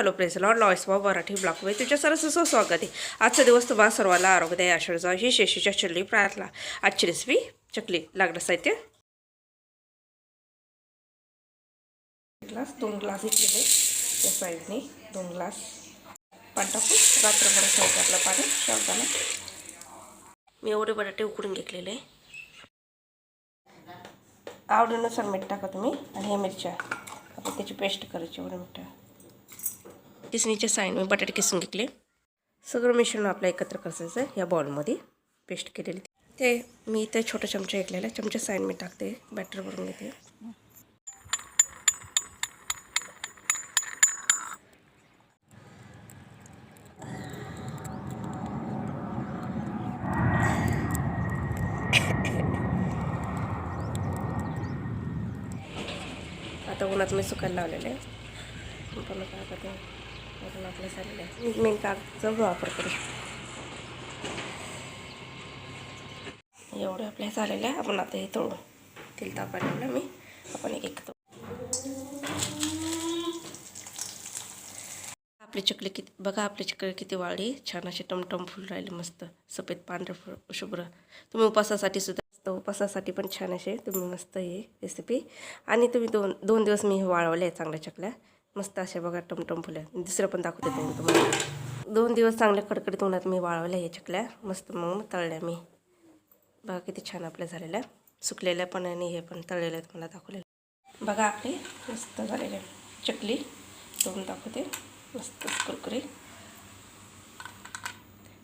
Hello press law लॉईस वा मराठी ब्लॉकमध्ये तुमच्या सरस स्वागत आहे. आजचा दिवस तुम्हाला सर्वांना आरोग्यदायी आशा ही शेशीच्या चल्ली प्रार्थना. आजची रेसिपी चकली लागणं साहित्य. ग्लास दोन ग्लास घेतलेले त्या साईडने दोन ग्लास पाणी टाकून रात्रभर ठेवायचं आपलं पाणी शेवटाला मी एवढे बटाटे उकडून घेतलेले. आवडीनुसार मीठ टाका तुम्ही आणि हे मिरच्या. आपण त्याची पेस्ट करायची एवढं मीठ किसणीच्या साईन मी बटाटे किसून घेतले. सगळं मिश्रण आपलं एकत्र करायचं या बॉलमध्ये पेस्ट केलेली. ते मी इथे छोटा चमचा घेतलेला चमचा साईन मी टाकते. बॅटर भरून घेते. आता उन्हात मी सुकायला लावलेलं आहे. पण काय वरून आपलं झालेलं आहे. मेन कागदचा वापर करू एवढे आपल्या झालेलं आहे. आपण आता हे तळू. तेल तापायला मी. आपण एक एक आपली चकली किती बघा आपली चकली किती वाळली छान अशी टमटम फुल राहिली मस्त. सफेद पांढरं फुल शुभ्र. तुम्ही उपासासाठी सुद्धा मस्त उपासासाठी पण छान असे तुम्ही मस्त ही रेसिपी आणि तुम्ही दोन दोन दिवस मी वाळवले आहे चांगल्या चकल्या. मस्त अशा बघा टमटम फुलं दुसरं पण दाखवते तुम्ही तुम्हाला. दोन दिवस चांगल्या कडकडीत उन्हात मी वाळवल्या हे चकल्या. मस्त मग तळल्या मी. बघा किती छान आपल्या झालेल्या. सुकलेल्या पण आणि हे पण तळलेल्या आहेत मला दाखवलेल्या बघा आपली मस्त झालेल्या चकली. दोन दाखवते. मस्त कुरकुरी.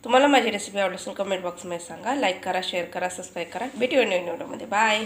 तुम्हाला माझी रेसिपी आवडली असेल कमेंट बॉक्समध्ये सांगा. लाईक करा शेअर करा सबस्क्राईब करा. भेटूया नवीन व्हिडिओमध्ये बाय